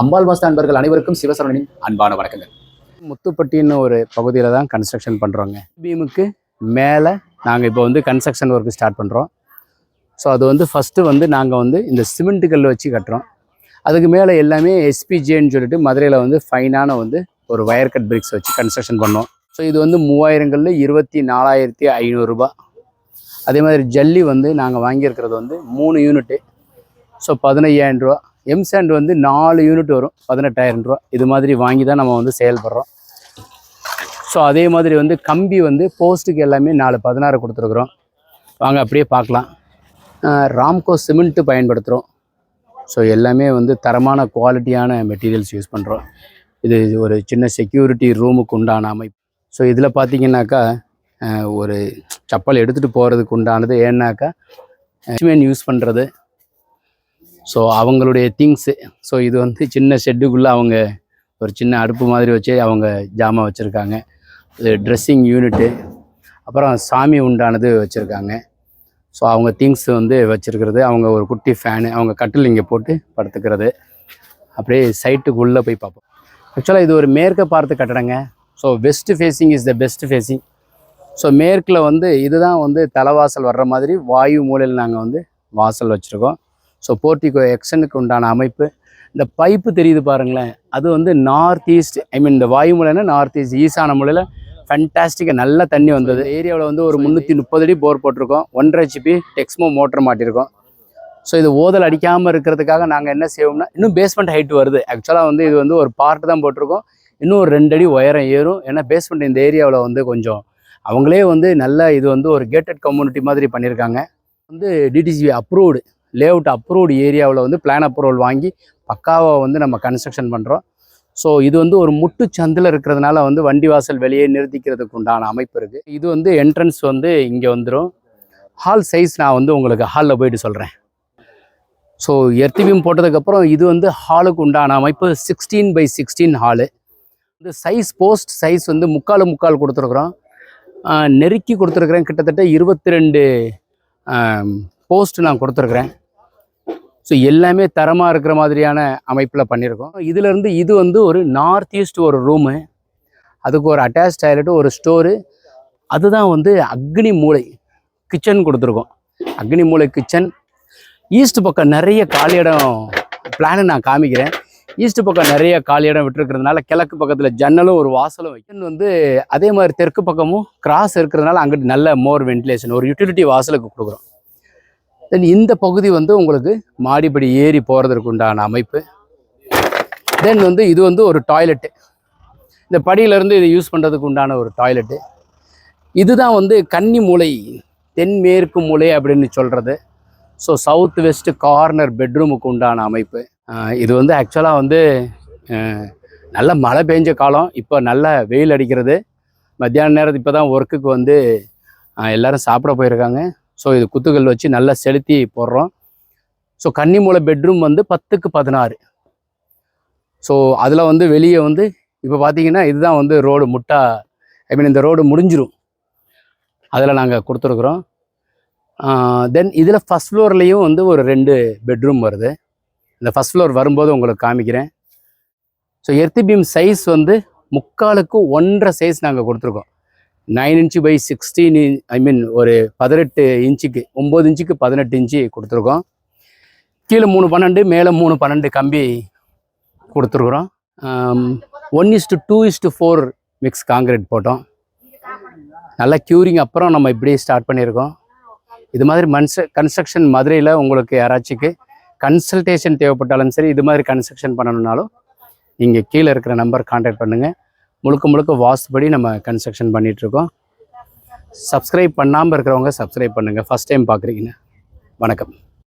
அம்பாள் master அன்பர்கள் அனைவருக்கும் சிவசரவணனின் அன்பான வணக்கங்கள். முத்துப்பட்டின்னு ஒரு பகுதியில் தான் கன்ஸ்ட்ரக்ஷன் பண்ணுறோங்க பீமுக்கு? மேலே நாங்கள் இப்போ வந்து கன்ஸ்ட்ரக்ஷன் ஒர்க் ஸ்டார்ட் பண்ணுறோம் ஸோ அது வந்து ஃபஸ்ட்டு வந்து நாங்கள் வந்து இந்த சிமெண்ட் கல் வச்சு கட்டுறோம். அதுக்கு மேலே எல்லாமே எஸ்பிஜேன்னு சொல்லிட்டு மதுரையில் வந்து ஃபைனான வந்து ஒரு வயர் கட் பிரிக்ஸ் வச்சு கன்ஸ்ட்ரக்ஷன் பண்ணோம். ஸோ இது வந்து மூவாயிரங்கள்ல இருபத்தி நாலாயிரத்தி ஐநூறுரூபா அதே மாதிரி ஜல்லி வந்து நாங்கள் வாங்கியிருக்கிறது வந்து மூணு யூனிட்டு ஸோ பதினையாயிரம் ரூபா. எம்சாண்ட் வந்து நாலு யூனிட் வரும். பதினெட்டாயிரம் ரூபா. இது மாதிரி வாங்கி தான் நம்ம வந்து செயல்படுறோம். ஸோ அதே மாதிரி வந்து கம்பி வந்து போஸ்ட்டுக்கு எல்லாமே நாலு பதினாறு கொடுத்துருக்குறோம். வாங்க அப்படியே பார்க்கலாம். ராம்கோ சிமெண்ட்டு பயன்படுத்துகிறோம் ஸோ எல்லாமே வந்து தரமான குவாலிட்டியான மெட்டீரியல்ஸ் யூஸ் பண்ணுறோம் இது ஒரு சின்ன செக்யூரிட்டி ரூமுக்கு உண்டான அமைப்பு. ஸோ இதில் பார்த்தீங்கன்னாக்கா ஒரு சப்பல் எடுத்துகிட்டு போகிறதுக்கு உண்டானது ஏன்னாக்கா யூஸ் பண்ணுறது ஸோ அவங்களுடைய திங்ஸு ஸோ இது வந்து சின்ன ஷெட்டுக்குள்ளே அவங்க ஒரு சின்ன அடுப்பு மாதிரி வச்சு அவங்க ஜாமான் வச்சுருக்காங்க. இது ட்ரெஸ்ஸிங் யூனிட்டு அப்புறம் சாமி உண்டானது வச்சுருக்காங்க. ஸோ அவங்க திங்ஸ் வந்து வச்சுருக்கிறது அவங்க ஒரு குட்டி ஃபேனு அவங்க கட்டில் இங்கே போட்டு படுத்துக்கிறது. அப்படியே சைட்டுக்குள்ளே போய் பார்ப்போம். ஆக்சுவலாக இது ஒரு மேற்க பார்த்து கட்டடங்க. So west facing is the best facing so மேற்கில் வந்து இதுதான் வந்து தலைவாசல் வர்ற மாதிரி வாயு மூலையில் நாங்கள் வந்து வாசல் வச்சுருக்கோம். ஸோ போர்ட்டிகோ எக்ஷனுக்கு உண்டான அமைப்பு. இந்த பைப்பு தெரியுது பாருங்களேன். அது வந்து நார்த் ஈஸ்ட் ஐ மீன் இந்த வாயு மூலைன்னா நார்த் ஈஸ்ட் ஈசான மூலையில் ஃபேண்டாஸ்டிக்காக நல்ல தண்ணி வந்தது. ஏரியாவில் வந்து ஒரு முந்நூற்றி முப்பது அடி போர் போட்டிருக்கோம். ஒன்றரை ஹெச்பி டெக்ஸ்மோ மோட்டர் மாட்டியிருக்கோம் ஸோ இது ஓதல் அடிக்காமல் இருக்கிறதுக்காக நாங்கள் என்ன செய்வோம்னா இன்னும் பேஸ்மெண்ட் ஹைட் வருது. ஆக்சுவலாக வந்து இது வந்து ஒரு பார்ட் தான் போட்டிருக்கோம். இன்னும் ஒரு ரெண்டு அடி உயரம் ஏறும். ஏன்னா பேஸ்மெண்ட் இந்த ஏரியாவில் வந்து கொஞ்சம் அவங்களே வந்து நல்ல இது வந்து ஒரு கேட்டட் கம்யூனிட்டி மாதிரி பண்ணியிருக்காங்க வந்து DTCP approved layout approved ஏரியாவில் வந்து பிளான் அப்ரூவல் வாங்கி பக்காவாக வந்து நம்ம கன்ஸ்ட்ரக்ஷன் பண்ணுறோம் ஸோ இது வந்து ஒரு முட்டு சந்தில் இருக்கிறதுனால வந்து வண்டி வாசல் வெளியே நிறுத்திக்கிறதுக்கு உண்டான அமைப்பு இருக்குது இது வந்து என்ட்ரன்ஸ் வந்து இங்கே வந்துடும் ஹால் சைஸ் நான் வந்து உங்களுக்கு ஹாலில் போயிட்டு சொல்கிறேன் ஸோ எர்த்திபியம் போட்டதுக்கப்புறம் இது வந்து ஹாலுக்கு உண்டான அமைப்பு. சிக்ஸ்டீன் பை சிக்ஸ்டீன் ஹாலு இந்த சைஸ் போஸ்ட் சைஸ் வந்து முக்கால் முக்கால் கொடுத்துருக்குறோம். நெருக்கி கொடுத்துருக்குறேன். கிட்டத்தட்ட இருபத்தி ரெண்டு போஸ்ட் நான் கொடுத்துருக்குறேன். ஸோ எல்லாமே தரமாக இருக்கிற மாதிரியான அமைப்பில் பண்ணியிருக்கோம் இதுலேருந்து இது வந்து ஒரு நார்த் ஈஸ்ட் ஒரு ரூமு அதுக்கு ஒரு அட்டாச் டாய்லெட்டு ஒரு ஸ்டோரு அதுதான் வந்து அக்னி மூலை கிச்சன் கொடுத்துருக்கோம். அக்னி மூலை கிச்சன் ஈஸ்ட் பக்கம் நிறைய காலி இடம் பிளானு நான் காமிக்கிறேன். ஈஸ்ட் பக்கம் நிறைய காலி இடம் விட்டுருக்கிறதுனால கிழக்கு பக்கத்தில் ஜன்னலும் ஒரு வாசலும் வைக்கணும் வந்து அதே மாதிரி தெற்கு பக்கமும் கிராஸ் இருக்கிறதுனால அங்கிட்டு நல்ல மோர் வென்டிலேஷன் ஒரு யூட்டிலிட்டி வாசலுக்கு கொடுக்குறோம். தென் இந்த பகுதி வந்து உங்களுக்கு மாடிப்படி ஏறி போகிறதுக்கு உண்டான அமைப்பு. தென் வந்து இது வந்து ஒரு டாய்லெட்டு இந்த படியிலேருந்து இதை யூஸ் பண்ணுறதுக்கு உண்டான ஒரு டாய்லெட்டு இதுதான் வந்து கன்னி மூலை தென்மேற்கு மூலை அப்படின்னு சொல்கிறது ஸோ சவுத் வெஸ்ட் கார்னர் பெட்ரூமுக்கு உண்டான அமைப்பு. இது வந்து ஆக்சுவலாக வந்து நல்ல மழை பெஞ்ச காலம். இப்போ நல்ல வெயில் அடிக்கிறது. மத்தியான நேரத்து இப்போ தான் ஒர்க்குக்கு வந்து எல்லோரும் சாப்பிட போயிருக்காங்க. ஸோ இது குத்துகள் வச்சு நல்லா செலுத்தி போடுறோம். ஸோ கன்னிமூலை பெட்ரூம் வந்து பத்துக்கு பதினாறு. ஸோ அதில் வந்து வெளியே வந்து இப்போ பார்த்தீங்கன்னா இதுதான் வந்து ரோடு முட்டா ஐ மீன் இந்த ரோடு முடிஞ்சிரும். அதில் நாங்கள் கொடுத்துருக்குறோம். தென் இதில் ஃபஸ்ட் ஃப்ளோர்லேயும் வந்து ஒரு ரெண்டு பெட்ரூம் வருது. இந்த ஃபஸ்ட் ஃப்ளோர் வரும்போது உங்களுக்கு காமிக்கிறேன். ஸோ எர்த்தி பீம் சைஸ் வந்து முக்காலுக்கு ஒன்றரை சைஸ் நாங்கள் கொடுத்துருக்கோம். Nine inch by sixteen I mean ஒரு பதினெட்டு இன்ச்சுக்கு ஒம்பது இன்ச்சுக்கு பதினெட்டு இன்ச்சு கொடுத்துருக்கோம். கீழே மூணு பன்னெண்டு மேலே மூணு பன்னெண்டு கம்பி கொடுத்துருக்குறோம். One is to two is to four mix concrete போட்டோம். நல்லா க்யூரிங் அப்புறம் நம்ம இப்படியே ஸ்டார்ட் பண்ணியிருக்கோம். இது மாதிரி மன்ச கன்ஸ்ட்ரக்ஷன் மதுரையில் உங்களுக்கு யாராச்சுக்கு கன்சல்டேஷன் தேவைப்பட்டாலும் சரி இது மாதிரி கன்ஸ்ட்ரக்ஷன் பண்ணணுன்னாலும் நீங்கள் கீழே இருக்கிற நம்பர் கான்டாக்ட் பண்ணுங்கள் முழுக்க முழுக்க வாஸ்துபடி நம்ம கன்ஸ்ட்ரக்ஷன் பண்ணிகிட்ருக்கோம் சப்ஸ்கிரைப் பண்ணாமல் இருக்கிறவங்க சப்ஸ்கிரைப் பண்ணுங்கள் ஃபஸ்ட் டைம் பார்க்குறீங்கன்னா. வணக்கம்.